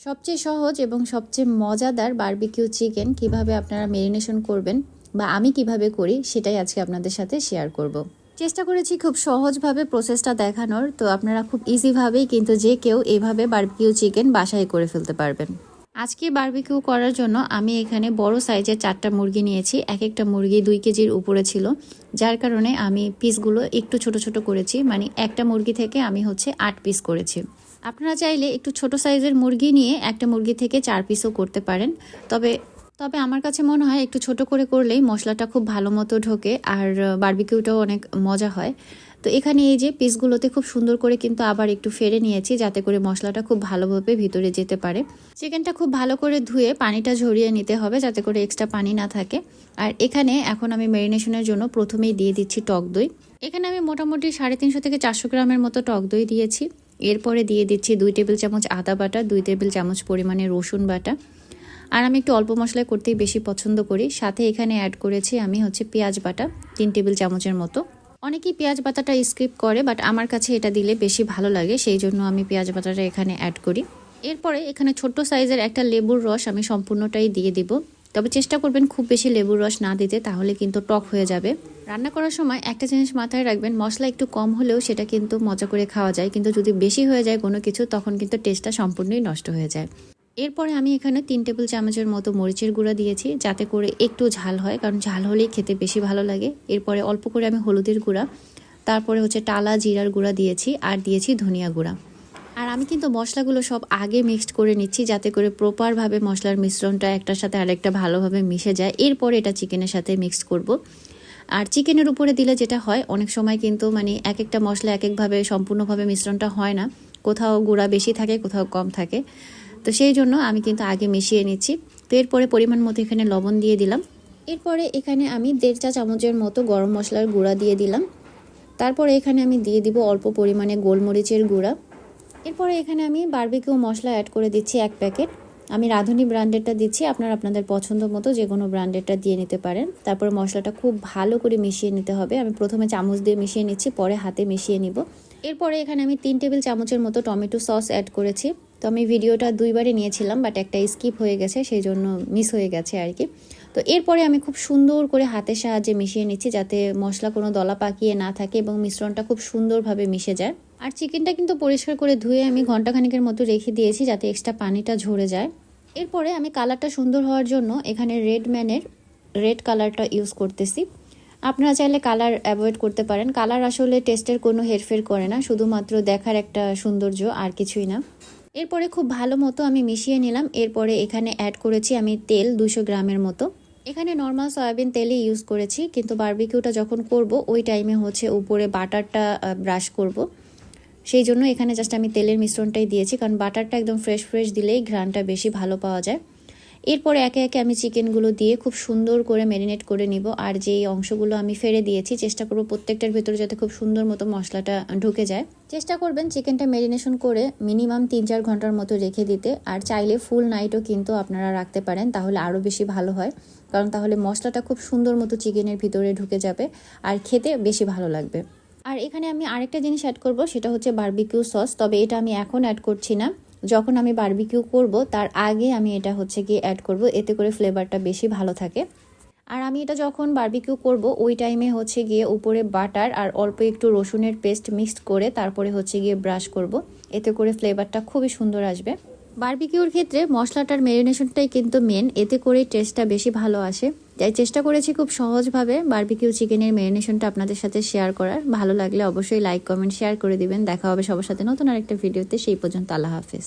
সবচেয়ে সহজ এবং সবচেয়ে মজাদার বারবিকিউ চিকেন কীভাবে আপনারা মেরিনেশন করবেন বা আমি কীভাবে করি সেটাই আজকে আপনাদের সাথে শেয়ার করব। চেষ্টা করেছি খুব সহজভাবে প্রসেসটা দেখানোর, তো আপনারা খুব ইজিভাবেই কিন্তু যে কেউ এইভাবে বারবিকিউ চিকেন বাসায় করে ফেলতে পারবেন আজকে বারবিকিউ করার জন্য আমি এখানে বড় সাইজের চারটা মুরগি নিয়েছি এক একটা মুরগি দুই কেজির উপরে ছিল, যার কারণে আমি পিসগুলো একটু ছোট ছোট করেছি মানে একটা মুরগি থেকে আমি হচ্ছে আট পিস করেছি আপনারা চাইলে একটু ছোট সাইজের মুরগি নিয়ে একটা মুরগি থেকে চার পিসও করতে পারেন। তবে তবে আমার কাছে মনে হয় একটু ছোট করে করলেই মশলাটা খুব ভালো মতো ঢোকে আর বারবিকিউটাও অনেক মজা হয়। তো এখানে এই যে পিসগুলোতে খুব সুন্দর করে কিন্তু আবার একটু ফেরে নিয়েছি যাতে করে মশলাটা খুব ভালোভাবে ভিতরে যেতে পারে। চিকেনটা খুব ভালো করে ধুয়ে পানিটা ঝরিয়ে নিতে হবে যাতে করে এক্সট্রা পানি না থাকে। আর এখানে এখন আমি ম্যারিনেশনের জন্য প্রথমেই দিয়ে দিচ্ছি টক দই। এখানে আমি মোটামুটি সাড়ে তিনশো থেকে চারশো গ্রামের মতো টক দই দিয়েছি। এরপরে দিয়ে দিচ্ছি দুই টেবিল চামচ আদা বাটা, দুই টেবিল চামচ পরিমাণে রসুন বাটা। আর আমি একটু অল্প মশলা করতেই বেশি পছন্দ করি। সাথে এখানে অ্যাড করেছি আমি হচ্ছে পেঁয়াজ বাটা, তিন টেবিল চামচের মতো। অনেকেই পেঁয়াজ বাটাটা স্কিপ করে বাট আমার কাছে এটা দিলে বেশি ভালো লাগে, সেই জন্য আমি পেঁয়াজ বাটাটা এখানে অ্যাড করি। এরপরে এখানে ছোট্ট সাইজের একটা লেবুর রস আমি সম্পূর্ণটাই দিয়ে দিব। তবে চেষ্টা করবেন খুব বেশি লেবুর রস না দিতে, তাহলে কিন্তু টক হয়ে যাবে। রান্না করার সময় একটা জিনিস মাথায় রাখবেন, মশলা একটু কম হলেও সেটা কিন্তু মজা করে খাওয়া যায়, কিন্তু যদি বেশি হয়ে যায় কোনো কিছু, তখন কিন্তু টেস্টটা সম্পূর্ণই নষ্ট হয়ে যায়। এরপরে আমি এখানে তিন টেবিল চামচের মতো মরিচের গুঁড়া দিয়েছি, যাতে করে একটু ঝাল হয়, কারণ ঝাল হলেই খেতে বেশি ভালো লাগে। এরপরে অল্প করে আমি হলুদের গুঁড়া, তারপরে হচ্ছে টালা, জিরার গুঁড়া দিয়েছি, আর দিয়েছি ধনিয়া গুঁড়া। আর আমি কিন্তু মশলাগুলো সব আগে মিক্সড করে নিচ্ছি যাতে করে প্রপারভাবে মশলার মিশ্রণটা একটার সাথে আরেকটা ভালোভাবে মিশে যায়। এরপরে এটা চিকেনের সাথে মিক্সড করব। আর চিকেনের উপরে দিলে যেটা হয়, অনেক সময় কিন্তু মানে এক একটা মশলা এক একভাবে সম্পূর্ণভাবে মিশ্রণটা হয় না। কোথাও গুঁড়া বেশি থাকে, কোথাও কম থাকে। তো সেই জন্য আমি কিন্তু আগে মিশিয়ে নিচ্ছি। তো এরপরে পরিমাণ মতো এখানে লবণ দিয়ে দিলাম। এরপরে এখানে আমি দেড় চা চামচের মতো গরম মশলার গুঁড়া দিয়ে দিলাম। তারপরে এখানে আমি দিয়ে দিব অল্প পরিমাণে গোলমরিচের গুঁড়া। এরপরে এখানে আমি বার্বিকিউ মশলা অ্যাড করে দিচ্ছি এক প্যাকেট আমি রাঁধুনি ব্র্যান্ডেডটা দিচ্ছি, আপনারা আপনাদের পছন্দ মতো যে কোনো ব্র্যান্ডেডটা দিয়ে নিতে পারেন। তারপরে মশলাটা খুব ভালো করে মিশিয়ে নিতে হবে। আমি প্রথমে চামচ দিয়ে মিশিয়ে নিচ্ছি, পরে হাতে মিশিয়ে নিব। এরপরে এখানে আমি তিন টেবিল চামচের মতো টমেটো সস অ্যাড করেছি। তো আমি ভিডিওটা দুইবারই নিয়েছিলাম বাট একটা স্কিপ হয়ে গেছে, সেই জন্য মিস হয়ে গেছে আর কি। তো এরপরে আমি খুব সুন্দর করে হাতের সাহায্যে মিশিয়ে নিচ্ছি যাতে মশলা কোনো দলা পাকিয়ে না থাকে এবং মিশ্রণটা খুব সুন্দরভাবে মিশে যায়। আর চিকেনটা কিন্তু পরিষ্কার করে ধুয়ে আমি ঘন্টাখানিকের মতো রেখে দিয়েছি যাতে এক্সট্রা পানিটা ঝরে যায়। এরপরে আমি কালারটা সুন্দর হওয়ার জন্য এখানে রেড ম্যানের রেড কালারটা ইউজ করতেছি। আপনারা চাইলে কালার অ্যাভয়েড করতে পারেন। কালার আসলে টেস্টের কোনো হেরফের করে না, শুধুমাত্র দেখার একটা সৌন্দর্য আর কিছুই না। এরপরে খুব ভালো মতো আমি মিশিয়ে নিলাম। এরপরে এখানে অ্যাড করেছি আমি তেল দুশো গ্রামের মতো। এখানে নর্মাল সয়াবিন তেলই ইউজ করেছি, কিন্তু বারবিকিউটা যখন করব, ওই টাইমে হচ্ছে উপরে বাটারটা ব্রাশ করব। সেই জন্য এখানে জাস্ট আমি তেলের মিশ্রণটাই দিয়েছি, কারণ বাটারটা একদম ফ্রেশ ফ্রেশ দিলেই ঘ্রানটা বেশি ভালো পাওয়া যায়। এরপরে একে একে আমি চিকেনগুলো দিয়ে খুব সুন্দর করে ম্যারিনেট করে নিব। আর যেই অংশগুলো আমি ফেলে দিয়েছি, চেষ্টা করব প্রত্যেকটার ভিতরে যাতে খুব সুন্দর মতো মশলাটা ঢুকে যায়। চেষ্টা করবেন চিকেনটা ম্যারিনেশন করে মিনিমাম তিন চার ঘণ্টার মতো রেখে দিতে। আর চাইলে ফুল নাইটও কিন্তু আপনারা রাখতে পারেন, তাহলে আরও বেশি ভালো হয়। কারণ তাহলে মশলাটা খুব সুন্দর মতো চিকেনের ভিতরে ঢুকে যাবে আর খেতে বেশি ভালো লাগবে। আর এখানে আমি আরেকটা জিনিস অ্যাড করব, সেটা হচ্ছে বার্বিকিউ সস তবে এটা আমি এখন অ্যাড করছি না। যখন আমি বারবিকিউ করব, তার আগে আমি এটা হচ্ছে গিয়ে অ্যাড করব, এতে করে ফ্লেভারটা বেশি ভালো থাকে। আর আমি এটা যখন বারবিকিউ করব, ওই টাইমে হচ্ছে গিয়ে উপরে বাটার আর অল্প একটু রসুনের পেস্ট মিক্সড করে তারপরে হচ্ছে গিয়ে ব্রাশ করব, এতে করে ফ্লেভারটা খুবই সুন্দর আসবে। বারবিকিউর ক্ষেত্রে মশলাটার মেরিনেশনটাই কিন্তু মেন এতে করেই টেস্টটা বেশি ভালো আসে। তাই চেষ্টা করেছি খুব সহজভাবে বার্বিকিউ চিকেনের মেরিনেশনটা আপনাদের সাথে শেয়ার করার। ভালো লাগলে অবশ্যই লাইক কমেন্ট শেয়ার করে দিবেন। দেখা হবে সবার সাথে নতুন আরেকটা ভিডিওতে সেই পর্যন্ত আল্লাহ হাফেজ।